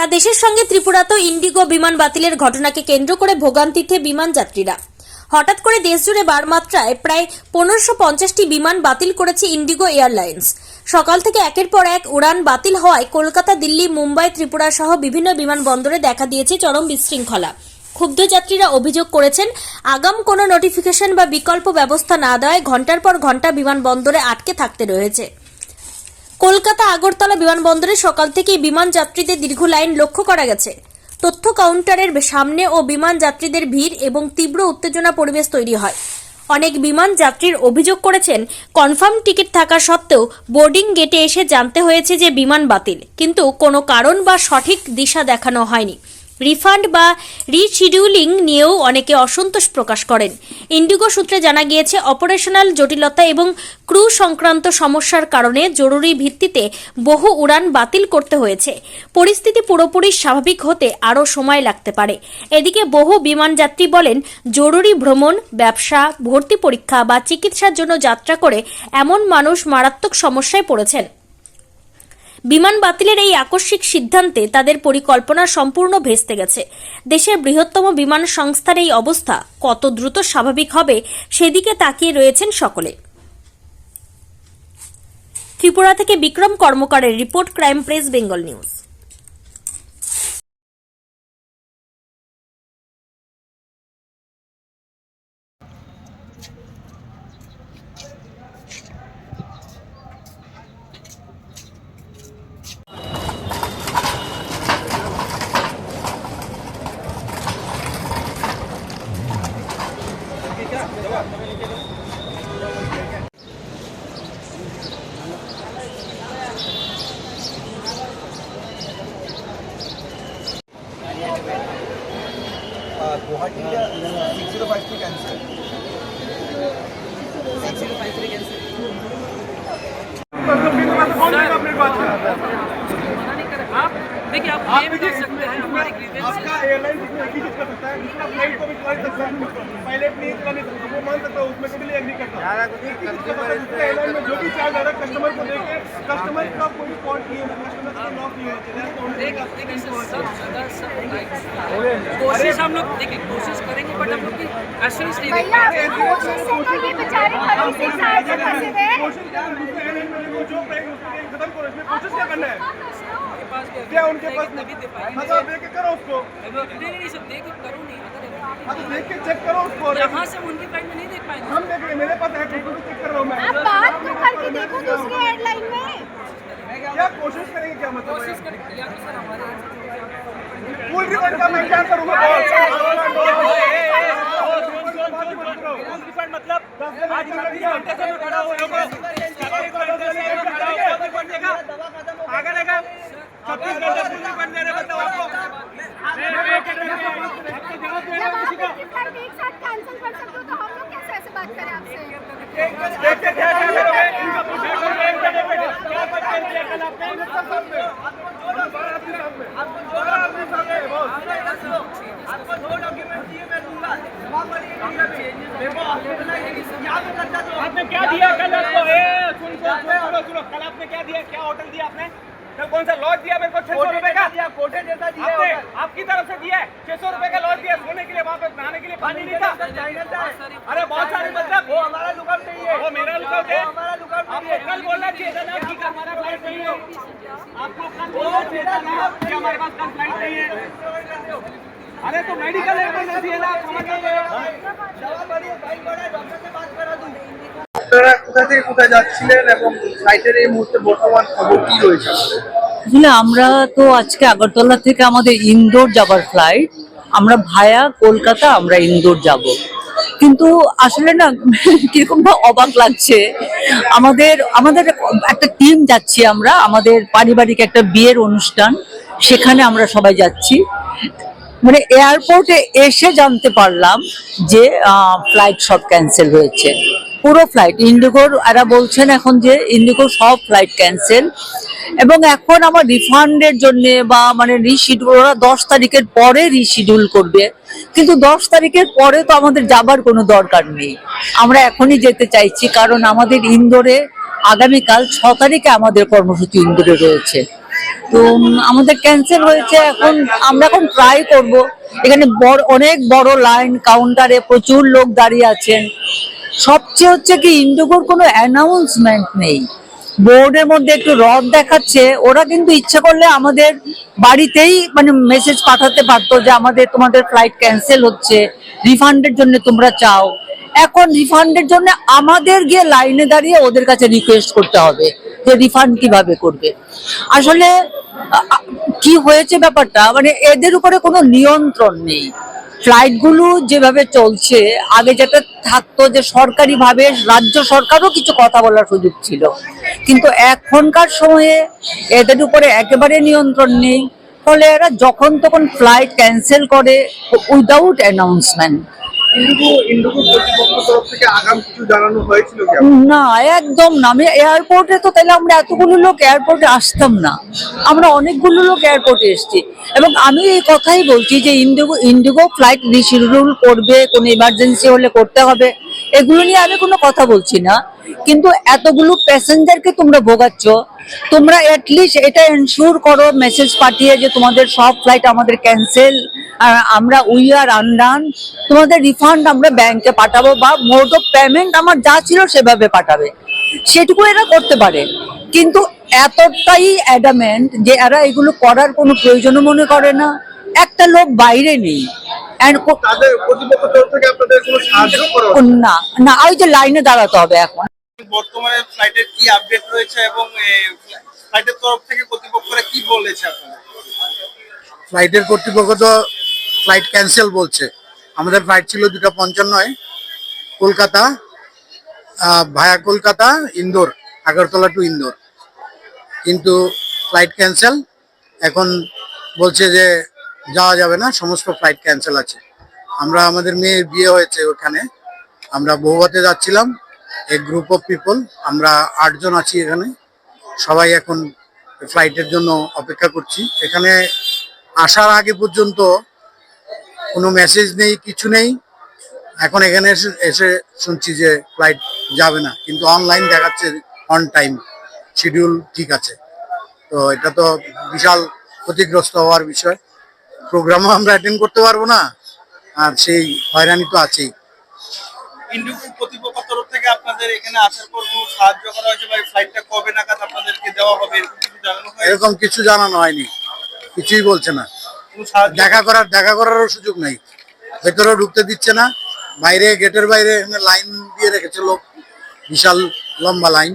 সারা দেশের সঙ্গে ত্রিপুরাতেও ইন্ডিগো বিমান বাতিলের ঘটনাকে কেন্দ্র করে ভোগান্তিতে বিমান যাত্রীরা। হঠাৎ করে দেশজুড়ে বারমাত্রায় প্রায় পনেরোশো পঞ্চাশটি বিমান বাতিল করেছে ইন্ডিগো এয়ারলাইন্স। সকাল থেকে একের পর এক উড়ান বাতিল হওয়ায় কলকাতা, দিল্লি, মুম্বাই, ত্রিপুরা সহ বিভিন্ন বিমানবন্দরে দেখা দিয়েছে চরম বিশৃঙ্খলা। ক্ষুব্ধ যাত্রীরা অভিযোগ করেছেন, আগাম কোনো নোটিফিকেশন বা বিকল্প ব্যবস্থা না দেওয়ায় ঘণ্টার পর ঘণ্টা বিমানবন্দরে আটকে থাকতে রয়েছে। কলকাতা আগরতলা বিমানবন্দরে সকাল থেকেই বিমান যাত্রীদের দীর্ঘ লাইন লক্ষ্য করা গেছে। তথ্য কাউন্টারের সামনে ও বিমান যাত্রীদের ভিড় এবং তীব্র উত্তেজনা পরিবেশ তৈরি হয়। অনেক বিমান যাত্রীর অভিযোগ করেছেন, কনফার্ম টিকিট থাকা সত্ত্বেও বোর্ডিং গেটে এসে জানতে হয়েছে যে বিমান বাতিল, কিন্তু কোনো কারণ বা সঠিক দিশা দেখানো হয়নি। রিফান্ড বা রিশিডিউলিং নিয়েও অনেকে অসন্তোষ প্রকাশ করেন। ইন্ডিগো সূত্রে জানা গিয়েছে, অপারেশনাল জটিলতা এবং ক্রু সংক্রান্ত সমস্যার কারণে জরুরি ভিত্তিতে বহু উড়ান বাতিল করতে হয়েছে। পরিস্থিতি পুরোপুরি স্বাভাবিক হতে আরও সময় লাগতে পারে। এদিকে বহু বিমান যাত্রী বলেন, জরুরি ভ্রমণ, ব্যবসা, ভর্তি পরীক্ষা বা চিকিৎসার জন্য যাত্রা করে এমন মানুষ মারাত্মক সমস্যায় পড়েছেন। বিমান বাতিলের এই আকস্মিক সিদ্ধান্তে তাদের পরিকল্পনা সম্পূর্ণ ভেস্তে গেছে। দেশের বৃহত্তম বিমান সংস্থার এই অবস্থা কত দ্রুত স্বাভাবিক হবে সেদিকে তাকিয়ে রয়েছেন সকলে। ত্রিপুরা থেকে Bikram কর্মকারের report, crime press, Bengal news. Guwahati का six zero five three cancer six zero five three cancer देखिए आप क्लेम कर सकते हैं हमारी ग्रीवेंस आपका एयरलाइन जिसमें कर सकता है दूसरा फ़्लाइट को भी चला सकता है। पायलट नहीं चलाने सकता वो मान सकता है उसमें कभी एग्री करता। है एयरलाइन में जो भी चार्ज आ रहा है कस्टमर को देके कस्टमर का कोई फॉल्ट नहीं होना कस्टमर का लॉक नहीं होना कोशिश हम लोग देखिए कोशिश करेंगे बट हम लोग की एश्योरेंस नहीं देंगे जो खत्म करो इसमें कोशिश क्या करना है? पास क्या उनके पास मतलब देख के करो उसको नहीं नहीं नहीं सर देख के करो नहीं अगर हाँ तो देख के चेक करो उसको यहाँ से उनकी फ़्लाइट में नहीं देख पाएँगे हम देखेंगे मेरे पास है चेक कर रहा हूँ मैं आप बात तो करके देखो दूसरी एयरलाइन में क्या कोशिश करेंगे क्या मतलब कोशिश करेंगे या तो सर हमारे फुल रिफंड का मैं क्या करूँगा मतलब आज घंटे से खड़ा हुआ आपने क्या दिया कल आपको? सुन सुन, सुनो कल आपने क्या दिया? क्या होटल दिया आपने? कल कौन सा लॉज दिया छह सौ रुपए का दिया कोटे जैसा दिया आपने आपकी तरफ से दिया छह सौ रुपए का लॉज दिया सोने के लिए वहाँ पे नहाने के लिए पानी नहीं था अरे बहुत सारे मतलब वो हमारा लुकआउट नहीं है वो मेरा लुकआउट है हमारा लुकआउट आपको कल बोलना चाहिए था ना कि हमारा फ्लाइट नहीं है आपको कल बोलना चाहिए था ना कि हमारे पास कल फ्लाइट नहीं है अरे तो मेडिकल इमरजेंसी है ना आप समझ আপনারা কোথা থেকে কোথায় যাচ্ছিলেন এবং ফ্লাইটের এই মুহূর্তে বর্তমান খবর কি রয়েছে আমরা তো আজকে আগরতলা থেকে আমাদের ইন্দোর যাবার ফ্লাইট আমরা ভায়া কলকাতা, আমরা ইন্দোর যাব। কিন্তু আসলে না, কীরকম না অবাক লাগছে। আমাদের আমাদের একটা টিম যাচ্ছি আমরা, আমাদের পারিবারিক একটা বিয়ের অনুষ্ঠান, সেখানে আমরা সবাই যাচ্ছি। মানে এয়ারপোর্টে এসে জানতে পারলাম যে ফ্লাইট সব ক্যান্সেল হয়েছে। পুরো ফ্লাইট ইন্ডিগোর, এরা বলছেন এখন যে ইন্ডিগো সব ফ্লাইট ক্যান্সেল এবং এখন আমার রিফান্ডের জন্য বা মানে রিশিডিউল ওরা দশ তারিখের পরে রিশিডিউল করবে। কিন্তু দশ তারিখের পরে তো আমাদের যাবার কোনো দরকার নেই। আমরা এখনই যেতে চাইছি, কারণ আমাদের ইন্দোরে আগামীকাল ছ তারিখে আমাদের কর্মসূচি ইন্দোরে রয়েছে। তো আমাদের ক্যান্সেল হয়েছে এখন, আমরা এখন ট্রাই করব। এখানে বড়, অনেক বড় লাইন কাউন্টারে প্রচুর লোক দাঁড়িয়ে আছেন। সবচেয়ে হচ্ছে কি ইন্ডিগোর কোনো অ্যানাউন্সমেন্ট নেই। বোর্ডের মধ্যে একটু রদ দেখাচ্ছে, ওরা কিন্তু ইচ্ছা করলে আমাদের বাড়িতেই মানে মেসেজ পাঠাতে পারতো যে আমাদের তোমাদের ফ্লাইট ক্যান্সেল হচ্ছে রিফান্ডের জন্য তোমরা চাও। এখন রিফান্ডের জন্য আমাদের গিয়ে লাইনে দাঁড়িয়ে ওদের কাছে রিকোয়েস্ট করতে হবে যে রিফান্ড কীভাবে করবে। আসলে কি হয়েছে ব্যাপারটা? মানে এদের উপরে কোনো নিয়ন্ত্রণ নেই। ফ্লাইটগুলো যেভাবে চলছে, আগে যেটা থাকতো যে সরকারিভাবে রাজ্য সরকারও কিছু কথা বলার সুযোগ ছিল। কিন্তু এখনকার সময়ে এদের উপরে একেবারে নিয়ন্ত্রণ নেই। ফলে এরা যখন তখন ফ্লাইট ক্যান্সেল করে উইদাউট অ্যানাউন্সমেন্ট না, একদম না। আমি এয়ারপোর্টে তো তাহলে আমরা এতগুলো লোক এয়ারপোর্টে আসতাম না। আমরা অনেকগুলো লোক এয়ারপোর্টে এসেছি। এবং আমি এই কথাই বলছি যে ইন্ডিগো ইন্ডিগো ফ্লাইট রিশিডিউল করবে, কোনো ইমার্জেন্সি হলে করতে হবে, এগুলো নিয়ে আমি কোনো কথা বলছি না। কিন্তু এতগুলো প্যাসেঞ্জারকে তোমরা ভোগাচ্ছ। তোমরা অ্যাটলিস্ট এটা এনশিওর করো মেসেজ পাঠিয়ে যে তোমাদের সব ফ্লাইট আমাদের ক্যান্সেল আমরা উই আর আনডান তোমাদের রিফান্ড আমরা ব্যাংকে পাঠাবো বা মোড অফ পেমেন্ট আমার যা ছিল সেভাবে পাঠাবে। সেটুকু এরা করতে পারে। কিন্তু এতটাই অ্যাডামেন্ট যে এরা এগুলো করার কোনো প্রয়োজনও মনে করে না। একটা লোক বাইরে নেই? না না ওই যে লাইনে দাঁড়াতে হবে এখন। বর্তমানে ফ্লাইটের কি আপডেট রয়েছে এবং ফ্লাইটের তরফ থেকে কর্তৃপক্ষরা কি বলেছে আপনাদের? ফ্লাইটের কর্তৃপক্ষ তো ফ্লাইট ক্যান্সেল বলছে। আমাদের ফ্লাইট ছিল দুটা পঞ্চান্নয়, কলকাতা ভায়া কলকাতা, ইন্দোর, আগরতলা টু ইন্দোর। কিন্তু ফ্লাইট ক্যান্সেল, এখন বলছে যে যাওয়া যাবে না, সমস্ত ফ্লাইট ক্যান্সেল আছে। আমরা, আমাদের মেয়ের বিয়ে হয়েছে ওখানে। আমরা বহুবাতে যাচ্ছিলাম এই গ্রুপ অফ পিপল আমরা আটজন আছি এখানে। সবাই এখন ফ্লাইটের জন্য অপেক্ষা করছি। এখানে আসার আগে পর্যন্ত কোনো মেসেজ নেই কিছু নেই। এখন এখানে এসে এসে শুনছি যে ফ্লাইট যাবে না কিন্তু অনলাইন দেখাচ্ছে অন টাইম শিডিউল ঠিক আছে। তো এটা তো বিশাল ক্ষতিগ্রস্ত হওয়ার বিষয়। প্রোগ্রামও আমরা অ্যাটেন্ড করতে পারব না আর সেই হয়রানি তো আছেই। ইন্ডিগো কর্তৃপক্ষ তরফ থেকে আপনাদের এখানে আসার পর কোনো সাহায্য করা হয়েছে বা ফ্লাইটটা কবে নাগাদ আপনাদেরকে দেওয়া হবে এরকম কিছু জানানো হয়নি কিছুই বলছে না। দেখা করার, দেখা করারও সুযোগ নাই। ভেতরেও ঢুকতে দিচ্ছে না। বাইরে, গেটের বাইরে লাইন দিয়ে রেখেছে লোক। বিশাল লম্বা লাইন